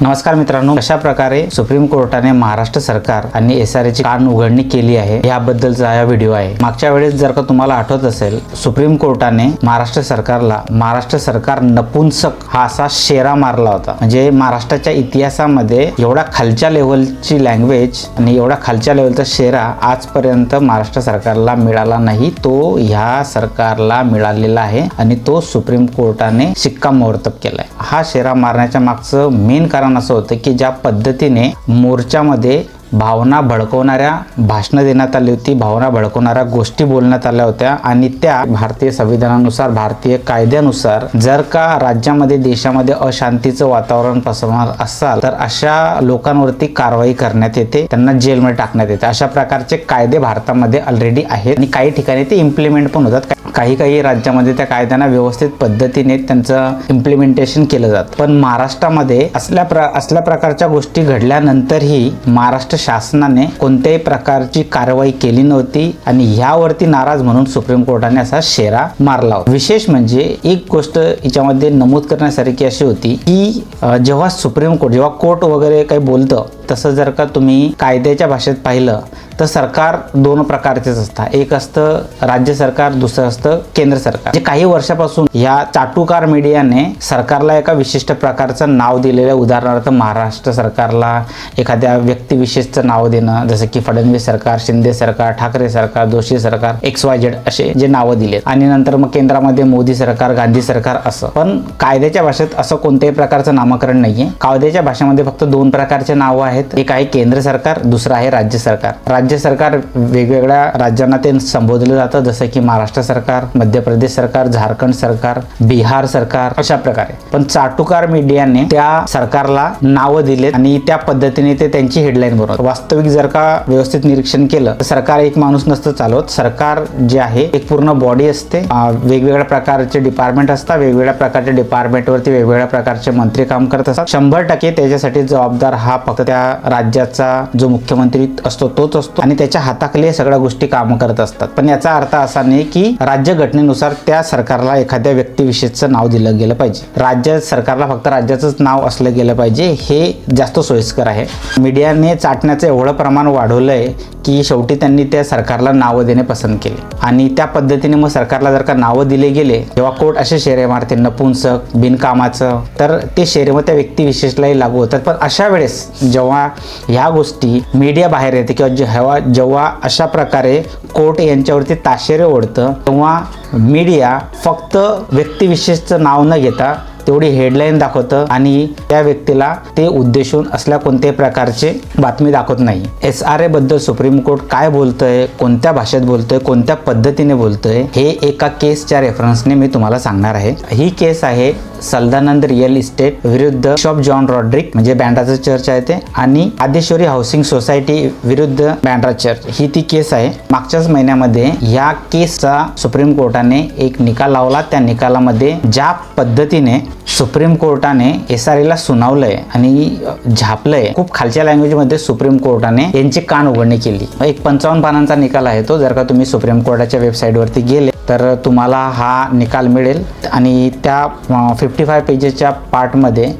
नमस्कार मित्रांनो अशा प्रकारे सुप्रीम कोर्टाने महाराष्ट्र सरकार आणि एस आर ची कान उघडणी केली आहे. याबद्दलचा हा व्हिडिओ आहे. मागच्या वेळेस जर का तुम्हाला आठवत असेल सुप्रीम कोर्टाने महाराष्ट्र सरकारला महाराष्ट्र सरकार नपुंसक हा असा शेरा मारला होता. म्हणजे महाराष्ट्राच्या इतिहासामध्ये एवढा खालच्या लेवलची लँग्वेज आणि एवढा खालच्या लेवलचा शेरा आजपर्यंत महाराष्ट्र सरकारला मिळाला नाही. तो ह्या सरकारला मिळालेला आहे आणि तो सुप्रीम कोर्टाने शिक्कामोर्तब केलाय. हा शेरा मारण्याच्या मागचं मेन कारण असं होतं की ज्या पद्धतीने मोर्चामध्ये भावना भडकवणाऱ्या भाषणं देण्यात आली होती भावना भडकवणाऱ्या गोष्टी बोलण्यात आल्या होत्या आणि त्या भारतीय संविधानानुसार भारतीय कायद्यानुसार जर का राज्यामध्ये देशामध्ये अशांतीचं वातावरण पसरवणार असाल तर अशा लोकांवरती कारवाई करण्यात येते त्यांना जेलमध्ये टाकण्यात येते. अशा प्रकारचे कायदे भारतामध्ये ऑलरेडी आहेत आणि काही ठिकाणी ते इम्प्लिमेंट पण होतात. काही काही राज्यामध्ये त्या कायद्यांना व्यवस्थित पद्धतीने त्यांचं इम्प्लिमेंटेशन केलं जातं. पण महाराष्ट्रामध्ये असल्या प्र असल्या प्रकारच्या गोष्टी घडल्यानंतरही महाराष्ट्र शासनाने कोणत्याही प्रकारची कारवाई केली नव्हती आणि ह्यावरती नाराज म्हणून सुप्रीम कोर्टाने असा शेरा मारला होता. विशेष म्हणजे एक गोष्ट याच्यामध्ये नमूद करण्यासारखी अशी होती की जेव्हा सुप्रीम कोर्ट जेव्हा कोर्ट वगैरे काही बोलतं तसं जर का तुम्ही कायद्याच्या भाषेत पाहिलं तर सरकार दोन प्रकारचेच असतात एक असतं राज्य सरकार दुसरं असतं केंद्र सरकार. जे काही वर्षापासून ह्या चाटुकार मीडियाने सरकारला एका विशिष्ट प्रकारचं नाव दिलेलं आहे उदाहरणार्थ महाराष्ट्र सरकारला एखाद्या व्यक्तिविशेषचं नाव देणं जसं की फडणवीस सरकार शिंदे सरकार ठाकरे सरकार जोशी सरकार एक्स वाय झेड असे जे नावं दिलेत. आणि नंतर मग केंद्रामध्ये मोदी सरकार गांधी सरकार असं. पण कायद्याच्या भाषेत असं कोणत्याही प्रकारचं नामकरण नाहीये. कायद्याच्या भाषेमध्ये फक्त दोन प्रकारचे नावं आहेत. एक आहे केंद्र सरकार दुसरं आहे राज्य सरकार. राज्य राज्य सरकार वेगवेगळ्या राज्यांना ते संबोधलं जातं. जसं की महाराष्ट्र सरकार मध्य प्रदेश सरकार झारखंड सरकार बिहार सरकार अशा प्रकारे. पण चाटुकार मीडियाने त्या सरकारला नावं दिलेत आणि त्या पद्धतीने ते त्यांची हेडलाईन बनवत वास्तविक जर का व्यवस्थित निरीक्षण केलं तर सरकार एक माणूस नसतं चालवत. सरकार जे आहे एक पूर्ण बॉडी असते. वेगवेगळ्या प्रकारचे डिपार्टमेंट असतात. वेगवेगळ्या प्रकारच्या डिपार्टमेंटवरती वेगवेगळ्या प्रकारचे मंत्री काम करत असतात. शंभर टक्के त्याच्यासाठी जबाबदार हा फक्त त्या राज्याचा जो मुख्यमंत्री असतो तोच असतो. आणि त्याच्या हाताखाली या सगळ्या गोष्टी काम करत असतात. पण याचा अर्थ असा नाही की राज्य घटनेनुसार त्या सरकारला एखाद्या व्यक्तिविशेषचं नाव दिलं गेलं पाहिजे. राज्य सरकारला फक्त राज्याचंच नाव असलं गेलं पाहिजे हे जास्त सोयीस्कर आहे. मीडियाने चाटण्याचं एवढं प्रमाण वाढवलंय की शेवटी त्यांनी त्या सरकारला नावं देणे पसंत केले. आणि त्या पद्धतीने मग सरकारला जर का नावं दिले गेले तेव्हा कोर्ट असे शेरे मारते नपुंसक बिनकामाचं तर ते शेरे मग त्या व्यक्तिविशेषलाही लागू होतात. पण अशा वेळेस जेव्हा ह्या गोष्टी मीडिया बाहेर येते किंवा जेव्हा जेव्हा अशा प्रकारे कोर्ट यांच्यावरती ताशेरे ओढतं तेव्हा मीडिया फक्त व्यक्तिविशेषचं नाव न घेता तेवढी हेडलाईन दाखवतं आणि त्या व्यक्तीला ते उद्देशून असल्या कोणत्याही प्रकारचे बातमी दाखवत नाही. एस आर ए बद्दल सुप्रीम कोर्ट काय बोलतंय कोणत्या भाषेत बोलतोय कोणत्या पद्धतीने बोलतोय हे एका केसच्या रेफरन्सने मी तुम्हाला सांगणार आहे. ही केस आहे सलदानंद रिअल इस्टेट विरुद्ध शॉप जॉन रॉड्रिक म्हणजे बँड्राचं चर्च आहे ते आणि आदेश्वरी हाऊसिंग सोसायटी विरुद्ध बँड्रा चर्च ही ती केस आहे. मागच्याच महिन्यामध्ये या केसचा सुप्रीम कोर्टाने एक निकाल लावला. त्या निकालामध्ये ज्या पद्धतीने सुप्रीम कोर्टाने एस आर एला सुनावलंय आणि झापलंय. खूप खालच्या लँग्वेजमध्ये सुप्रीम कोर्टाने यांची कान उघडणी केली. एक पंचावन्न पानांचा निकाल आहे तो. जर का तुम्ही सुप्रीम कोर्टाच्या वेबसाईटवरती गेले तर तुम्हाला हा निकाल मिळेल. आणि त्या फिफ्टी फाय पेजेसच्या पार्टमध्ये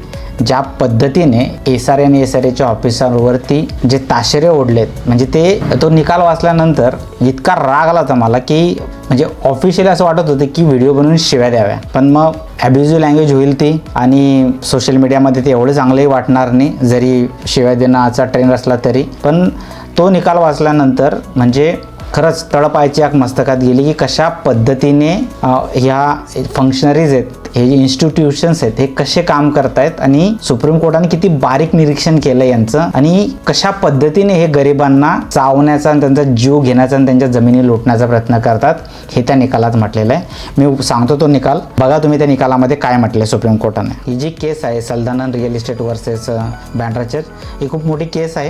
ज्या पद्धतीने एस आर आणि एस आर एच्या ऑफिसरवरती जे ताशेरे ओढलेत म्हणजे ते तो निकाल वाचल्यानंतर इतका राग आला होता मला की म्हणजे ऑफिशियली असं वाटत होतं की व्हिडिओ बनवून शिव्या द्याव्या. पण मग ॲब्युझिव्ह लँग्वेज होईल ती आणि सोशल मीडियामध्ये ते एवढं चांगलंही वाटणार नाही जरी शिव्या देण्याचा ट्रेंड असला तरी. पण तो निकाल वाचल्यानंतर म्हणजे खरंच तळपायची आग मस्तकात गेली की कशा पद्धतीने ह्या फंक्शनरीज आहेत हे जे इन्स्टिट्यूशन्स आहेत हे कसे काम करतायत आणि सुप्रीम कोर्टाने किती बारीक निरीक्षण केलं यांचं आणि कशा पद्धतीने हे गरिबांना चावण्याचा आणि त्यांचा जीव घेण्याचा आणि त्यांच्या जमिनी लुटण्याचा प्रयत्न करतात हे त्या निकालात म्हटलेलं आहे. मी सांगतो तो निकाल. बघा तुम्ही त्या निकालामध्ये काय म्हटलंय सुप्रीम कोर्टाने. ही जी केस आहे सलदानन रिअल इस्टेट वर्सेस बँड्राचर ही खूप मोठी केस आहे.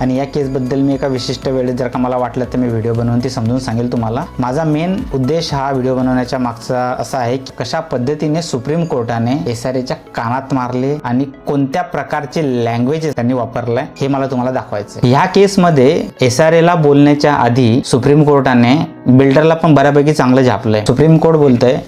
आणि या केसबद्दल मी एका विशिष्ट वेळेत जर का मला वाटलं तर मी व्हिडिओ बनवून ती समजून सांगेल तुम्हाला. माझा मेन उद्देश हा व्हिडिओ बनवण्याच्या मागचा असा आहे की कशा पद्धतीने सुप्रीम कोर्टाने एस आर एच्या कानात मारले आणि कोणत्या प्रकारचे लँग्वेजेस त्यांनी वापरलाय हे मला तुम्हाला दाखवायचं ह्या केसमध्ये एस आर एला बोलण्याच्या आधी सुप्रीम कोर्टाने बिल्डरला पण बऱ्यापैकी चांगलं झापलंय. सुप्रीम कोर्ट बोलतंय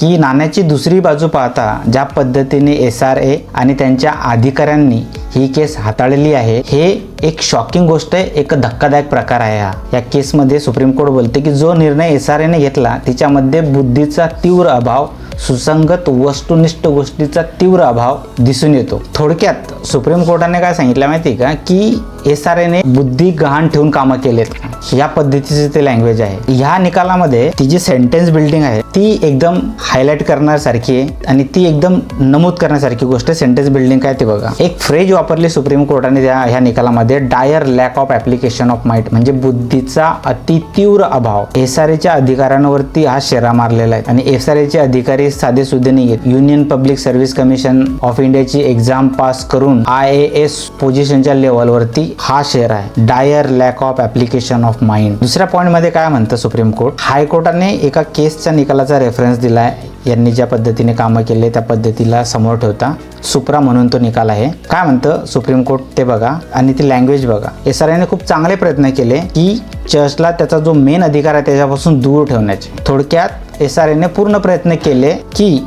की नाण्याची दुसरी बाजू पाहता ज्या पद्धतीने एस आर ए आणि त्यांच्या अधिकाऱ्यांनी ही केस हाताळली आहे हे एक शॉकिंग गोष्ट आहे एक धक्कादायक प्रकार आहे हा. या केसमध्ये सुप्रीम कोर्ट बोलते की जो निर्णय एस आर एने घेतला तिच्यामध्ये बुद्धीचा तीव्र अभाव सुसंगत वस्तुनिष्ठ गोष्टीचा तीव्र अभाव दिसून येतो. थोडक्यात सुप्रीम कोर्टाने काय सांगितलं माहिती आहे का? की एस आर एने बुद्धी गहाण ठेवून कामं केलेत. या पद्धतीचे ते लँग्वेज आहे. ह्या निकालामध्ये ती जी सेंटेन्स बिल्डिंग आहे ती एकदम हायलाईट करण्यासारखी आहे आणि ती एकदम नमूद करण्यासारखी गोष्ट सेंटेन्स बिल्डिंग काय ते बघा. एक फ्रेज वापरली सुप्रीम कोर्टाने त्या ह्या निकालामध्ये dire lack of application of mind म्हणजे बुद्धीचा अति तीव्र अभाव. एस आर एच्या अधिकाऱ्यांवरती हा शेरा मारलेला आहे. आणि एस आर एचे अधिकारी साधे सुधे नाही आहेत Union Public Service Commission of इंडियाची एक्झाम पास करून आय ए एस पोझिशनच्या लेवलवरती हा शेअर आहे. Dire lack of application of mind दुसऱ्या पॉईंटमध्ये काय म्हणतं सुप्रीम कोर्ट हायकोर्टाने एका केसच्या निकालाचा रेफरन्स दिलाय. यांनी ज्या पद्धतीने कामं केले त्या पद्धतीला समोर ठेवता सुप्रा म्हणून तो निकाल आहे. काय म्हणतं सुप्रीम कोर्ट ते बघा. आणि ती लँग्वेज बघा. एस आर खूप चांगले प्रयत्न केले की चर्चला त्याचा जो मेन अधिकार आहे त्याच्यापासून दूर ठेवण्याचे. थोडक्यात एस आर आयने पूर्ण प्रयत्न केले की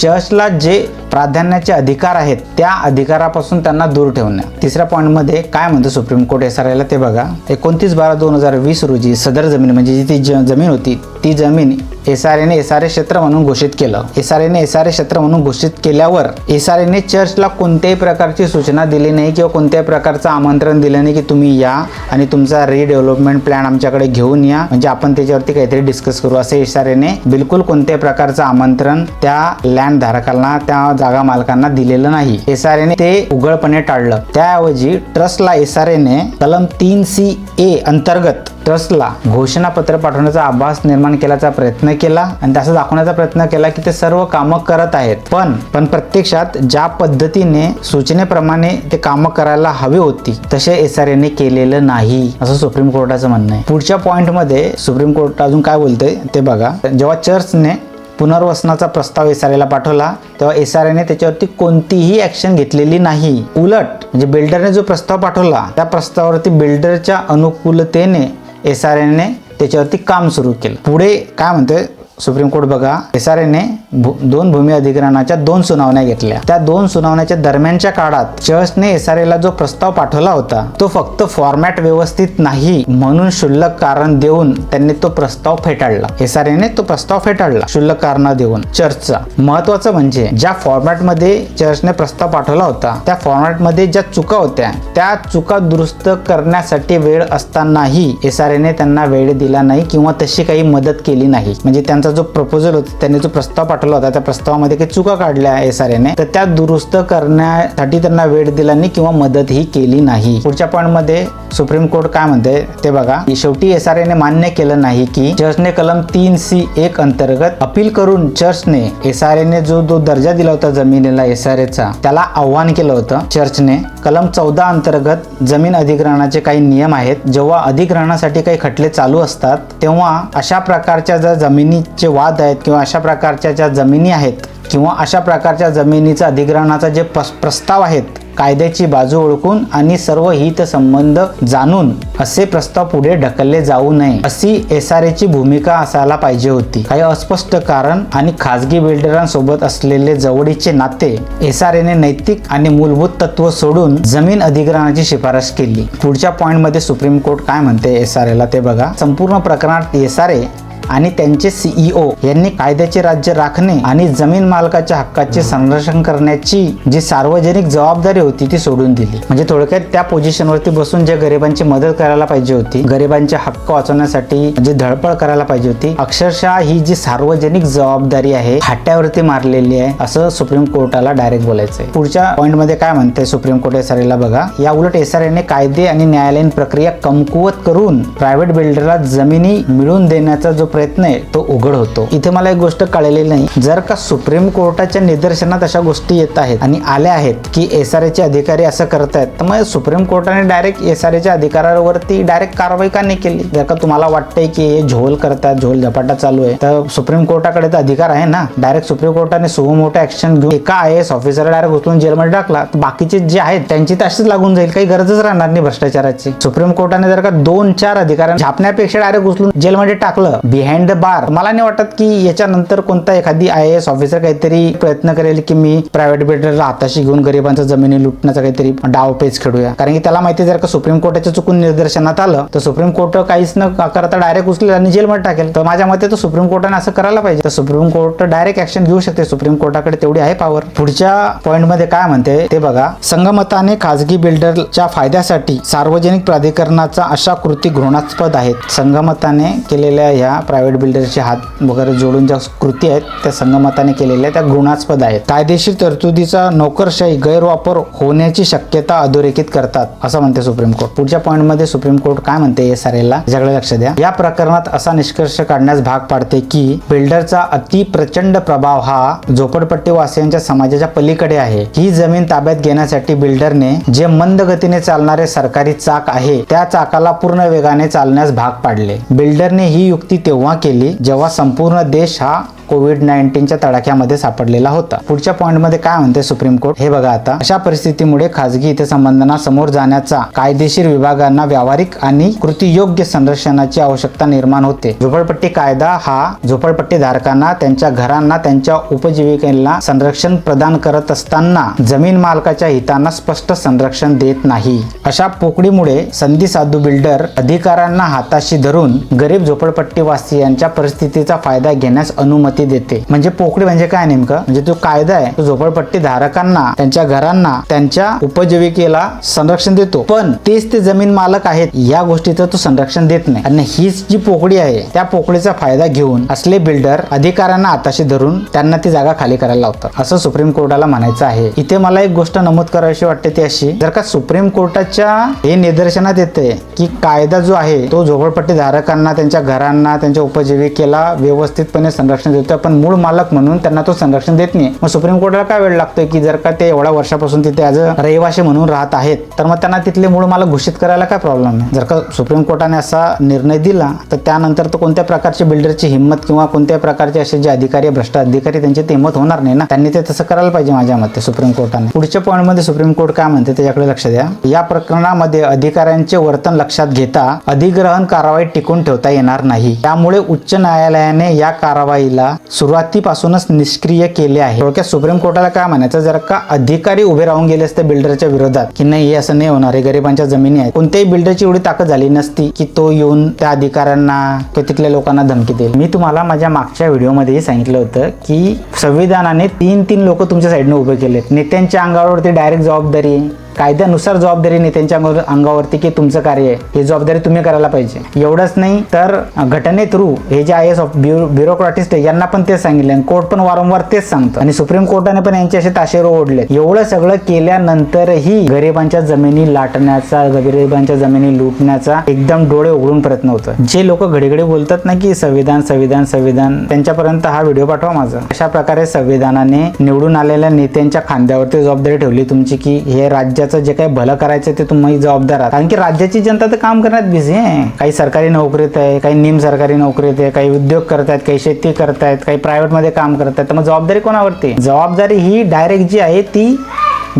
चर्चला जे प्राधान्याचे अधिकार आहेत त्या अधिकारापासून त्यांना दूर ठेवणं. तिसऱ्या पॉईंटमध्ये काय म्हणतो सुप्रीम कोर्ट एस आर ते बघा. एकोणतीस बारा दोन हजार वीस रोजी सदर जमीन म्हणजे जी ती ज- जमीन होती ती जमीन एस आर एने एस आर ए क्षेत्र म्हणून घोषित केलं. एस आर एने एस आर ए क्षेत्र म्हणून घोषित केल्यावर एस आर एने चर्चला कोणत्याही प्रकारची सूचना दिली नाही किंवा कोणत्याही प्रकारचं आमंत्रण दिलं नाही की तुम्ही या आणि तुमचा रिडेव्हलपमेंट प्लॅन आमच्याकडे घेऊन या. म्हणजे आपण त्याच्यावरती काहीतरी डिस्कस करू. असं एस आर एने बिलकुल कोणत्याही प्रकारचं आमंत्रण त्या लँड धारकांना त्या जागा मालकांना दिलेलं नाही. एस आर एने ते उघडपणे टाळलं. त्याऐवजी ट्रस्टला एस आर एने कलम तीन सी ए अंतर्गत ट्रस्टला घोषणापत्र पाठवण्याचा आभास निर्माण केल्याचा प्रयत्न केला आणि त्याचा दाखवण्याचा प्रयत्न केला की ते सर्व कामं करत आहेत. पण पण प्रत्यक्षात ज्या पद्धतीने सूचनेप्रमाणे ते कामं करायला हवी होती तसे एस आर एने केलेलं नाही असं सुप्रीम कोर्टाचं म्हणणं आहे. पुढच्या पॉईंटमध्ये सुप्रीम कोर्ट अजून काय बोलतंय ते बघा. जेव्हा चर्चने पुनर्वसनाचा प्रस्ताव एस आर एला पाठवला तेव्हा एस आर एने त्याच्यावरती कोणतीही ऍक्शन घेतलेली नाही. उलट म्हणजे बिल्डरने जो प्रस्ताव पाठवला त्या प्रस्तावावरती बिल्डरच्या अनुकूलतेने एस आर एने त्याच्यावरती काम सुरू केलं. पुढे काय म्हणतोय? सुप्रीम कोर्ट बघा. एस आर एने दोन भूमी अधिग्रहणाच्या दोन सुनावण्या घेतल्या. त्या दोन सुनावण्याच्या दरम्यानच्या काळात चर्चने एस आर एला जो प्रस्ताव पाठवला होता तो फक्त फॉर्मॅट व्यवस्थित नाही म्हणून क्षुल्लक कारण देऊन त्यांनी तो प्रस्ताव फेटाळला. एस आर एने तो प्रस्ताव फेटाळला क्षुल्लक कारण देऊन. चर्चचा महत्वाचं म्हणजे ज्या फॉर्मॅटमध्ये चर्चने प्रस्ताव पाठवला होता त्या फॉर्मॅटमध्ये ज्या चुका होत्या त्या चुका दुरुस्त करण्यासाठी वेळ असतानाही एस आर एने त्यांना वेळ दिला नाही किंवा तशी काही मदत केली नाही. म्हणजे त्यांचा जो प्रपोजल होता त्यांनी जो प्रस्ताव पाठवला होता. त्या प्रस्तावामध्ये काही चुका काढल्या एस आर एने तर त्या दुरुस्त करण्यासाठी त्यांना वेळ दिला नाही किंवा मदतही केली नाही. पुढच्या पॉईंटमध्ये सुप्रीम कोर्ट काय म्हणते ते बघा. शेवटी एस आर एने मान्य केलं नाही की चर्चने कलम तीन सी एक अंतर्गत अपील करून चर्चने एस आर एने जो जो दर्जा दिला होता जमिनीला एस आर एचा त्याला आव्हान केलं होतं चर्चने. कलम चौदा अंतर्गत जमीन अधिग्रहणाचे काही नियम आहेत. जेव्हा अधिग्रहणासाठी काही खटले चालू असतात तेव्हा अशा प्रकारच्या ज्या जमिनीचे वाद आहेत किंवा अशा प्रकारच्या ज्या जमिनी आहेत किंवा अशा प्रकारच्या जमिनीचं अधिग्रहणाचा जे प्रस्ताव आहेत कायद्याची बाजू ओळखून आणि सर्व हितसंबंध जाणून असे प्रस्ताव पुढे ढकलले जाऊ नये अशी एस आर एची भूमिका असायला पाहिजे होती. काही अस्पष्ट कारण आणि खासगी बिल्डरांसोबत असलेले जवळीचे नाते एस आर एने नैतिक आणि मूलभूत तत्व सोडून जमीन अधिग्रहणाची शिफारस केली. पुढच्या पॉईंटमध्ये सुप्रीम कोर्ट काय म्हणते एस आर एला ते बघा. संपूर्ण प्रकरणात एस आर ए आणि त्यांचे सीईओ यांनी कायद्याचे राज्य राखणे आणि जमीन मालकाच्या हक्काचे संरक्षण करण्याची जी सार्वजनिक जबाबदारी होती ती सोडून दिली. म्हणजे थोडक्यात त्या पोझिशनवरती बसून जे गरिबांची मदत करायला पाहिजे होती गरिबांचे हक्क वाचवण्यासाठी जी धडपड करायला पाहिजे होती अक्षरशः ही जी सार्वजनिक जबाबदारी आहे हाट्यावरती मारलेली आहे असं सुप्रीम कोर्टाला डायरेक्ट बोलायचंय. पुढच्या पॉईंटमध्ये काय म्हणते सुप्रीम कोर्ट एस आर बघा. या उलट एस आर एने कायदे आणि न्यायालयीन प्रक्रिया कमकुवत करून प्रायव्हेट बिल्डरला जमिनी मिळवून देण्याचा जो प्रयत्न आहे तो उघड होतो. इथे मला एक गोष्ट कळलेली नाही. जर का सुप्रीम कोर्टाच्या निदर्शनात अशा गोष्टी येत आहेत आणि आल्या आहेत की एस आर एचे अधिकारी असं करत आहेत तर मग सुप्रीम कोर्टाने डायरेक्ट एस आर एच्या अधिकारावरती डायरेक्ट कारवाई का नाही केली? जर का तुम्हाला वाटतंय की हे झोल करतात झोल झपाटा चालू आहे तर सुप्रीम कोर्टाकडे तर अधिकार आहे ना? डायरेक्ट सुप्रीम कोर्टाने सुमो मोठं ऍक्शन घेऊन एका आय एस ऑफिसर डायरेक्ट उचलून जेलमध्ये टाकला तर बाकीचे जे आहेत त्यांची तर अशीच लागून जाईल काही गरजच राहणार नाही भ्रष्टाचाराची. सुप्रीम कोर्टाने जर का दोन चार अधिकाऱ्यांना छापण्यापेक्षा डायरेक्ट उचलून जेलमध्ये टाकलं बिहाइंड द बार मला नाही वाटत की याच्यानंतर कोणता एखादी आय एस ऑफिसर काहीतरी प्रयत्न करेल की मी प्रायव्हेट बिल्डरला हाताशी घेऊन गरिबांचा जमिनी लुटण्याचा काहीतरी डावपेच खेळूया. कारण की त्याला माहिती जर का सुप्रीम कोर्टाच्या चुकून निदर्शनात आलं तर सुप्रीम कोर्ट काहीच न करता डायरेक्ट उचलेल आणि जेलमध्ये टाकेल. तर माझ्या मते तर सुप्रीम कोर्टाने असं करायला पाहिजे. तर सुप्रीम कोर्ट डायरेक्ट ऍक्शन घेऊ शकते. सुप्रीम कोर्टाकडे तेवढी आहे पॉवर पुढच्या पॉइंटमध्ये काय म्हणते ते बघा. संगमताने खाजगी बिल्डरच्या फायद्यासाठी सार्वजनिक प्राधिकरणाचा अशा कृती घृणास्पद आहेत. संगमताने केलेल्या ह्या प्रायव्हेट बिल्डरचे हात वगैरे जोडून ज्या कृती आहेत त्या संगमताने केलेल्या त्या गुणास्पद आहेत. कायदेशीर तरतुदीचा नोकरशाही गैरवापर होण्याची शक्यता अधोरेखित करतात असं म्हणते सुप्रीम कोर्ट. पुढच्या पॉईंटमध्ये सुप्रीम कोर्ट काय म्हणते एस आर ला याच्याकडे लक्ष द्या. या प्रकरणात असा निष्कर्ष काढण्यास भाग पाडते की बिल्डरचा अति प्रचंड प्रभाव हा झोपडपट्टी वासियांच्या समाजाच्या पलीकडे आहे. ही जमीन ताब्यात घेण्यासाठी बिल्डरने जे मंद गतीने चालणारे सरकारी चाक आहे त्या चाकाला पूर्ण वेगाने चालण्यास भाग पाडले. बिल्डरने ही युक्ती तेव्हा केली जेव्हा संपूर्ण देश हा कोविड नाईन्टीनच्या तडाख्यामध्ये सापडलेला होता. पुढच्या पॉईंटमध्ये काय म्हणते सुप्रीम कोर्ट? हे बघा आता. अशा परिस्थितीमुळे खाजगी हितसंबंधांना समोर जाण्याचा कायदेशीर विभागांना व्यावहारिक आणि कृतीयोग्य संरक्षणाची आवश्यकता निर्माण होते. झोपडपट्टी कायदा हा झोपडपट्टी धारकांना त्यांच्या घरांना त्यांच्या उपजीविकेला संरक्षण प्रदान करत असताना जमीन मालकाच्या हितांना स्पष्ट संरक्षण देत नाही. अशा पोकळीमुळे संधी साधू बिल्डर अधिकाऱ्यांना हाताशी धरून गरीब झोपडपट्टी वासियांच्या परिस्थितीचा फायदा घेण्यास अनुमती देते. म्हणजे पोकळी म्हणजे काय नेमकं? म्हणजे तो कायदा आहे तो झोपडपट्टी धारकांना त्यांच्या घरांना त्यांच्या उपजीविकेला संरक्षण देतो. पण तेच ते जमीन मालक आहेत या गोष्टीचं तो संरक्षण देत नाही. आणि हीच जी पोकळी आहे त्या पोकळीचा फायदा घेऊन असले बिल्डर अधिकाऱ्यांना आताशी धरून त्यांना ती जागा खाली करायला लावतात. असं सुप्रीम कोर्टाला म्हणायचं आहे. इथे मला एक गोष्ट नमूद करावीशी वाटते ती अशी जर का सुप्रीम कोर्टाच्या हे निदर्शनात येते की कायदा जो आहे तो झोपडपट्टी धारकांना त्यांच्या घरांना त्यांच्या उपजीविकेला व्यवस्थितपणे संरक्षण देतो असतोय पण मूळ मालक म्हणून त्यांना तो संरक्षण देत नाही. मग सुप्रीम कोर्टाला काय वेळ लागतोय की जर का ते एवढ्या वर्षापासून तिथे ॲज अ रहिवाशी म्हणून राहत आहेत तर मग त्यांना तिथले मूळ मालक घोषित करायला काय प्रॉब्लेम आहे? जर का सुप्रीम कोर्टाने असा निर्णय दिला तर त्यानंतर तर कोणत्या प्रकारची बिल्डरची हिंमत किंवा कोणत्या प्रकारचे असे जे अधिकारी भ्रष्ट अधिकारी त्यांची ते हिंमत होणार नाही ना? त्यांनी ते तसं करायला पाहिजे माझ्या मते सुप्रीम कोर्टाने. पुढच्या पॉईंटमध्ये सुप्रीम कोर्ट काय म्हणते त्याच्याकडे लक्ष द्या. या प्रकरणामध्ये अधिकाऱ्यांचे वर्तन लक्षात घेता अधिग्रहण कारवाई टिकून ठेवता येणार नाही. त्यामुळे उच्च न्यायालयाने या कारवाईला सुरुवातीपासूनच निष्क्रिय केले आहे. थोडक्यात सुप्रीम कोर्टाला काय म्हणायचं? जर का अधिकारी उभे राहून गेले असते बिल्डरच्या विरोधात की नाही हे असं नाही होणार आहे गरिबांच्या जमिनी आहेत. कोणत्याही बिल्डरची एवढी ताकद झाली नसती की तो येऊन त्या अधिकाऱ्यांना किंवा तिथल्या लोकांना धमकी देईल. मी तुम्हाला माझ्या मागच्या व्हिडिओमध्येही सांगितलं होतं की संविधानाने तीन तीन लोक तुमच्या साईडने उभे केलेत. नेत्यांच्या अंगावरती डायरेक्ट जबाबदारी आहे कायद्यानुसार जबाबदारी नेत्यांच्या अंगावरती की तुमचं कार्य आहे. ही जबाबदारी तुम्ही करायला पाहिजे. एवढंच नाही तर घटने थ्रू हे जे आय एस ऑफ ब्युरोक्रॅटिस्ट आहे यांना पण तेच सांगितले आणि कोर्ट पण वारंवार तेच सांगतं. आणि सुप्रीम कोर्टाने पण यांचे असे ताशेर ओढले एवढं सगळं केल्यानंतरही गरिबांच्या जमिनी लाटण्याचा गरिबांच्या जमिनी लुटण्याचा एकदम डोळे उघडून प्रयत्न होतो जे लोक घडीघडी बोलतात ना की संविधान संविधान संविधान त्यांच्यापर्यंत हा व्हिडिओ पाठवा माझा. अशा प्रकारे संविधानाने निवडून आलेल्या नेत्यांच्या खांद्यावरती जबाबदारी ठेवली तुमची की हे राज्य राज्याचं जे काही भलं करायचं ते तुम्ही जबाबदार आहात. कारण की राज्याची जनता तर काम करण्यात बिझी आहे. काही सरकारी नोकरीत आहे काही निम सरकारी नोकरीत आहे काही उद्योग करतायत काही शेती करतायत काही प्रायव्हेटमध्ये काम करतायत. तर मग जबाबदारी कोणावरती? जबाबदारी ही डायरेक्ट जी आहे ती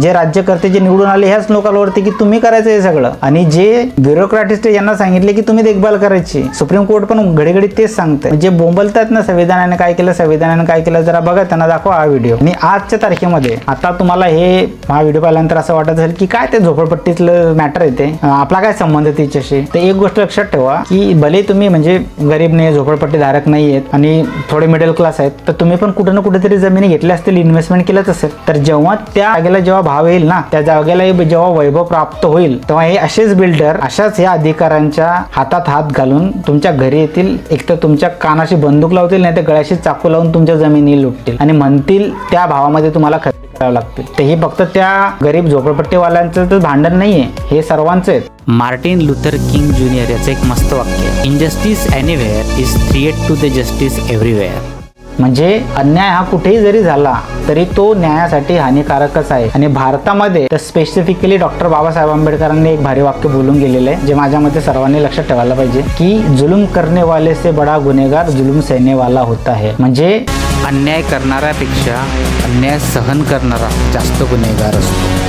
जे राज्यकर्ते जे निवडून आले ह्याच लोकांवरती की तुम्ही करायचं हे सगळं? आणि जे ब्युरोक्रॅटिस्ट यांना सांगितले की तुम्ही देखभाल करायची. सुप्रीम कोर्ट पण घडीघडी तेच सांगते जे म्हणजे बोंबलतात ना संविधानाने काय केलं संविधानाने काय केलं जरा बघा त्यांना दाखवा हा व्हिडिओ आणि आजच्या तारखेमध्ये आता तुम्हाला हे हा व्हिडिओ पाहिल्यानंतर असं वाटत असेल की काय ते झोपडपट्टीतलं मॅटर येते आपला काय संबंध तिच्याशी? तर एक गोष्ट लक्षात ठेवा की भले तुम्ही म्हणजे गरीब नाही झोपडपट्टी धारक नाही आहेत आणि थोडे मिडल क्लास आहेत तर तुम्ही पण कुठे ना कुठेतरी जमिनी घेतल्या असतील इन्व्हेस्टमेंट केलंच असेल. तर जेव्हा त्या आगेला जेव्हा भाव येईल ना त्या जागेला जेव्हा वैभव प्राप्त होईल तेव्हा हे असेच बिल्डर अशाच या अधिकाऱ्यांच्या हातात हात घालून तुमच्या घरी येतील एक तर तुमच्या कानाशी बंदूक लावतील नाही तर गळ्याशी चाकू लावून तुमच्या जमिनी लुटतील आणि म्हणतील त्या भावामध्ये तुम्हाला खरेदी करावं लागतील. ते हे फक्त त्या गरीब झोपडपट्टीवाल्यांचं तर भांडण नाहीये हे सर्वांचं आहे. मार्टिन लुथर किंग ज्युनियर याचं एक मस्त वाक्य आहे. Injustice anywhere is create to the justice everywhere म्हणजे अन्याय हा कुठेही जरी झाला तरी तो न्यायासाठी हानिकारकच आहे. आणि भारतामध्ये तर स्पेसिफिकली डॉक्टर बाबासाहेब आंबेडकरांनी एक भारी वाक्य बोलून गेलेलं आहे जे माझ्या मते सर्वांनी लक्षात ठेवायला पाहिजे की जुलूम करणे वाले से बडा गुन्हेगार जुलूम सहने वाला होता है. म्हणजे अन्याय करणाऱ्यापेक्षा अन्याय सहन करणारा जास्त गुन्हेगार असतो.